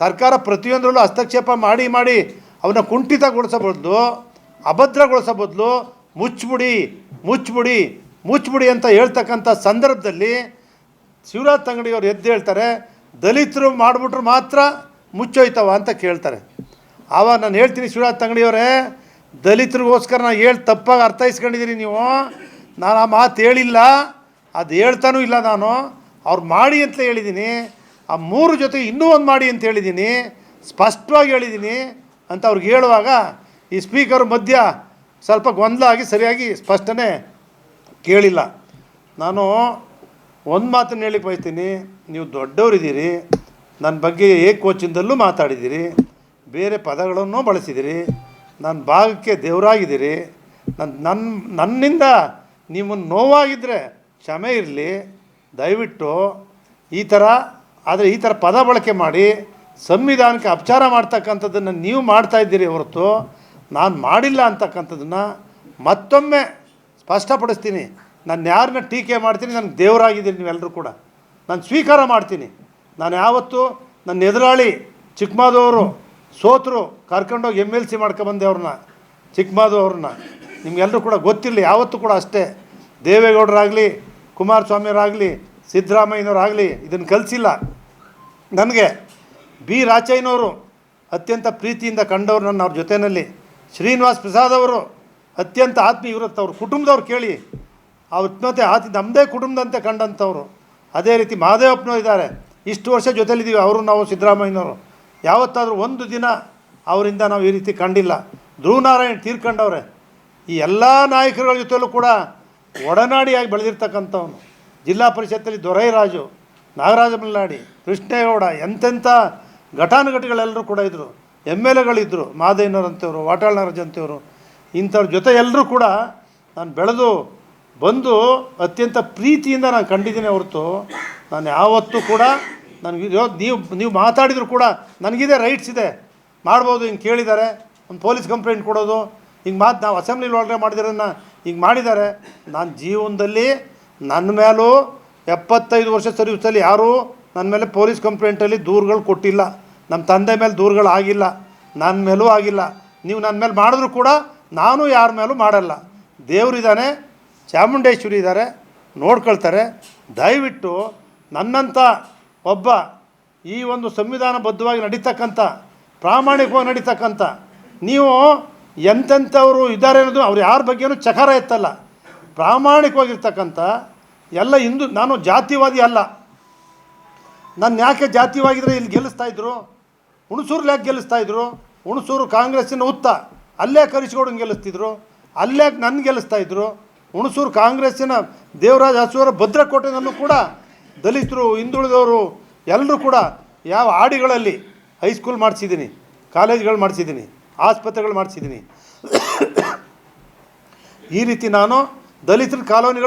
ಸರ್ಕಾರ ಪ್ರತಿಯೊಂದರಲ್ಲೂ ಹಸ್ತಕ್ಷೇಪ ಮಾಡಿ ಮಾಡಿ ಅವನ್ನ ಕುಂಠಿತಗೊಳಿಸೋ ಬದಲು ಅಭದ್ರಗೊಳಿಸೋ ಬದಲು ಮುಚ್ಚಿಬಿಡಿ ಮುಚ್ಚಿಬಿಡಿ ಮುಚ್ಚಿಬಿಡಿ ಅಂತ ಹೇಳ್ತಕ್ಕಂಥ ಸಂದರ್ಭದಲ್ಲಿ ಶಿವರಾಜ್ ತಂಗಡಿಯವ್ರು ಎದ್ದು ಹೇಳ್ತಾರೆ, ದಲಿತರು ಮಾಡಿಬಿಟ್ರು ಮಾತ್ರ ಮುಚ್ಚೋಯ್ತವ ಅಂತ ಕೇಳ್ತಾರೆ. ಆವಾಗ ನಾನು ಹೇಳ್ತೀನಿ ಶಿವರಾಜ್ ತಂಗಡಿಯವರೇ, ದಲಿತರಿಗೋಸ್ಕರ ನಾನು ಹೇಳಿ, ತಪ್ಪಾಗಿ ಅರ್ಥೈಸ್ಕೊಂಡಿದ್ದೀರಿ ನೀವು. ನಾನು ಆ ಮಾತು ಹೇಳಿಲ್ಲ, ಅದು ಹೇಳ್ತಾನೂ ಇಲ್ಲ ನಾನು. ಅವ್ರು ಮಾಡಿ ಅಂತ ಹೇಳಿದ್ದೀನಿ ಆ ಮೂರು ಜೊತೆ ಇನ್ನೂ ಒಂದು ಮಾಡಿ ಅಂತ ಹೇಳಿದ್ದೀನಿ ಸ್ಪಷ್ಟವಾಗಿ ಹೇಳಿದ್ದೀನಿ ಅಂತ ಅವ್ರಿಗೆ ಹೇಳುವಾಗ ಈ ಸ್ಪೀಕರ್ ಮಧ್ಯ ಸ್ವಲ್ಪ ಗೊಂದಲ ಆಗಿ ಸರಿಯಾಗಿ ಸ್ಪಷ್ಟನೆ ಕೇಳಿಲ್ಲ. ನಾನು ಒಂದು ಮಾತನ್ನು ಹೇಳಿ ಬಯಸ್ತೀನಿ, ನೀವು ದೊಡ್ಡವರಿದ್ದೀರಿ ನನ್ನ ಬಗ್ಗೆ ಏಕವಚನದಲ್ಲೂ ಮಾತಾಡಿದ್ದೀರಿ, ಬೇರೆ ಪದಗಳನ್ನು ಬಳಸಿದ್ದೀರಿ ನನ್ನ ಭಾಗಕ್ಕೆ ದೇವರಾಗಿದ್ದೀರಿ ನನ್ನ ನನ್ನ ನನ್ನಿಂದ ನಿಮ್ಮನ್ನು ನೋವಾಗಿದ್ದರೆ ಕ್ಷಮೆ ಇರಲಿ, ದಯವಿಟ್ಟು ಈ ಥರ ಆದರೆ ಈ ಥರ ಪದ ಬಳಕೆ ಮಾಡಿ ಸಂವಿಧಾನಕ್ಕೆ ಅಪಚಾರ ಮಾಡ್ತಕ್ಕಂಥದ್ದನ್ನು ನೀವು ಮಾಡ್ತಾ ಇದ್ದೀರಿ ಹೊರತು ನಾನು ಮಾಡಿಲ್ಲ ಅಂತಕ್ಕಂಥದ್ದನ್ನು ಮತ್ತೊಮ್ಮೆ ಸ್ಪಷ್ಟಪಡಿಸ್ತೀನಿ. ನಾನು ಯಾರನ್ನ ಟೀಕೆ ಮಾಡ್ತೀನಿ ನನಗೆ ದೇವರಾಗಿದ್ದೀನಿ ನೀವೆಲ್ಲರೂ ಕೂಡ. ನಾನು ಸ್ವೀಕಾರ ಮಾಡ್ತೀನಿ. ನಾನು ಯಾವತ್ತೂ ನನ್ನ ಎದುರಾಳಿ ಚಿಕ್ಕಮಾದವರು ಸೋತರು ಕರ್ಕೊಂಡೋಗಿ ಎಂ ಎಲ್ ಸಿ ಮಾಡ್ಕೊಂಡ್ಬಂದೆ ಅವ್ರನ್ನ ಚಿಕ್ಕಮಾದು ಅವ್ರನ್ನ. ನಿಮಗೆಲ್ಲರೂ ಕೂಡ ಗೊತ್ತಿರಲಿ, ಯಾವತ್ತೂ ಕೂಡ ಅಷ್ಟೇ. ದೇವೇಗೌಡರಾಗಲಿ, ಕುಮಾರಸ್ವಾಮಿಯವರಾಗಲಿ ಸಿದ್ದರಾಮಯ್ಯನವರಾಗಲಿ ಇದನ್ನು ಕಲಿಸಿಲ್ಲ. ನನಗೆ ಬಿ. ರಾಚಯ್ಯನವರು ಅತ್ಯಂತ ಪ್ರೀತಿಯಿಂದ ಕಂಡವರು ನನ್ನ ಅವ್ರ ಜೊತೆಯಲ್ಲಿ ಶ್ರೀನಿವಾಸ್ ಪ್ರಸಾದ್ ಅವರು ಅತ್ಯಂತ ಆತ್ಮೀಯ ಇರುತ್ತೆ ಅವ್ರ ಕುಟುಂಬದವ್ರು ಕೇಳಿ ಅವ್ರ ಮತ್ತೆ ಆತಿ ನಮ್ಮದೇ ಕುಟುಂಬದಂತೆ ಕಂಡಂಥವ್ರು. ಅದೇ ರೀತಿ ಮಹಾದೇವಪ್ಪನವ್ರು ಇದ್ದಾರೆ. ಇಷ್ಟು ವರ್ಷ ಜೊತೆಲಿದ್ದೀವಿ ಅವರು, ನಾವು ಸಿದ್ದರಾಮಯ್ಯನವರು. ಯಾವತ್ತಾದರೂ ಒಂದು ದಿನ ಅವರಿಂದ ನಾವು ಈ ರೀತಿ ಕಂಡಿಲ್ಲ. ಧ್ರುವನಾರಾಯಣ್ ತೀರ್ಕೊಂಡವ್ರೆ. ಈ ಎಲ್ಲ ನಾಯಕರುಗಳ ಜೊತೆಯಲ್ಲೂ ಕೂಡ ಒಡನಾಡಿಯಾಗಿ ಬೆಳೆದಿರ್ತಕ್ಕಂಥವನು. ಜಿಲ್ಲಾ ಪರಿಷತ್ತಲ್ಲಿ ದೊರೈರಾಜು ನಾಗರಾಜ ಮಲ್ಲಾಡಿ, ಕೃಷ್ಣೇಗೌಡ ಎಂತೆಂಥ ಘಟಾನುಘಟಿಗಳೆಲ್ಲರೂ ಕೂಡ ಇದ್ದರು ಎಂ ಎಲ್ ಎಗಳಿದ್ದರು ಮಾದಯ್ಯನವರಂಥವ್ರು ವಾಟಾಳ್ ನಾಗರಾಜ್ ಅಂತವರು ಇಂಥವ್ರ ಜೊತೆ ಎಲ್ಲರೂ ಕೂಡ ನಾನು ಬೆಳೆದು ಬಂದು ಅತ್ಯಂತ ಪ್ರೀತಿಯಿಂದ ನಾನು ಕಂಡಿದ್ದೀನಿ ಹೊರತು, ನಾನು ಯಾವತ್ತೂ ಕೂಡ ನನಗೆ ನೀವು ನೀವು ಮಾತಾಡಿದ್ರು ಕೂಡ ನನಗಿದೆ ರೈಟ್ಸ್ ಇದೆ. ಮಾಡ್ಬೋದು, ಹಿಂಗೆ ಕೇಳಿದ್ದಾರೆ. ಒಂದು ಪೊಲೀಸ್ ಕಂಪ್ಲೇಂಟ್ ಕೊಡೋದು. ಹಿಂಗೆ ಮಾತು, ನಾವು ಅಸೆಂಬ್ಲಿಲಿ ಒಳಗಡೆ ಮಾಡಿದಿರೋದನ್ನ ಹಿಂಗೆ ಮಾಡಿದ್ದಾರೆ. ನಾನು ಜೀವನದಲ್ಲಿ ನನ್ನ ಮೇಲೂ ಎಪ್ಪತ್ತೈದು ವರ್ಷ ಸರ್ವಿಸಲ್ಲಿ ಯಾರೂ ನನ್ನ ಮೇಲೆ ಪೊಲೀಸ್ ಕಂಪ್ಲೇಂಟಲ್ಲಿ ದೂರುಗಳು ಕೊಟ್ಟಿಲ್ಲ. ನಮ್ಮ ತಂದೆ ಮೇಲೆ ದೂರುಗಳು ಆಗಿಲ್ಲ. ನನ್ನ ಮೇಲೂ ಆಗಿಲ್ಲ. ನೀವು ನನ್ನ ಮೇಲೆ ಮಾಡಿದ್ರು ಕೂಡ ನಾನು ಯಾರ ಮೇಲೂ ಮಾಡಲ್ಲ. ದೇವರಿದ್ದಾನೆ ಚಾಮುಂಡೇಶ್ವರಿ ಇದ್ದಾರೆ, ನೋಡ್ಕೊಳ್ತಾರೆ. ದಯವಿಟ್ಟು ನನ್ನಂಥ ಒಬ್ಬ ಈ ಒಂದು ಸಂವಿಧಾನಬದ್ಧವಾಗಿ ನಡೀತಕ್ಕಂಥ, ಪ್ರಾಮಾಣಿಕವಾಗಿ ನಡೀತಕ್ಕಂಥ, ನೀವು ಎಂತೆಂಥವರು ಇದ್ದಾರೆ ಅನ್ನೋದು ಅವ್ರು ಯಾರ ಬಗ್ಗೆನೂ ಚಕಾರ ಎತ್ತಲ್ಲ. ಪ್ರಾಮಾಣಿಕವಾಗಿರ್ತಕ್ಕಂಥ ಎಲ್ಲ ಹಿಂದೂ, ನಾನು ಜಾತಿವಾದಿ ಅಲ್ಲ. ನನ್ನ ಯಾಕೆ ಜಾತಿವಾಗಿದ್ರೆ ಇಲ್ಲಿ ಗೆಲ್ಲಿಸ್ತಾ ಇದ್ರು? ಹುಣಸೂರು ಯಾಕೆ ಗೆಲ್ಲಿಸ್ತಾ ಇದ್ರು? ಹುಣಸೂರು ಕಾಂಗ್ರೆಸ್ಸಿನ ಉತ್ತ ಅಲ್ಲೇ ಕರಿಸ್ಗೌಡನ ಗೆಲ್ಲಿಸ್ತಿದ್ರು, ಅಲ್ಲೇ ನನ್ನ ಗೆಲ್ಲಿಸ್ತಾ ಇದ್ರು. ಹುಣಸೂರು ಕಾಂಗ್ರೆಸ್ಸಿನ ದೇವರಾಜ ಹಸುವರ ಭದ್ರಕೋಟೆನಲ್ಲೂ ಕೂಡ ದಲಿತರು, ಹಿಂದುಳಿದವರು ಎಲ್ಲರೂ ಕೂಡ ಯಾವ ಹಾಡಿಗಳಲ್ಲಿ ಹೈಸ್ಕೂಲ್ ಮಾಡಿಸಿದ್ದೀನಿ, ಕಾಲೇಜ್ಗಳು ಮಾಡಿಸಿದ್ದೀನಿ, ಆಸ್ಪತ್ರೆಗಳು ಮಾಡಿಸಿದ್ದೀನಿ. ಈ ರೀತಿ ನಾನು ದಲಿತರ ಕಾಲೋನಿಗಳು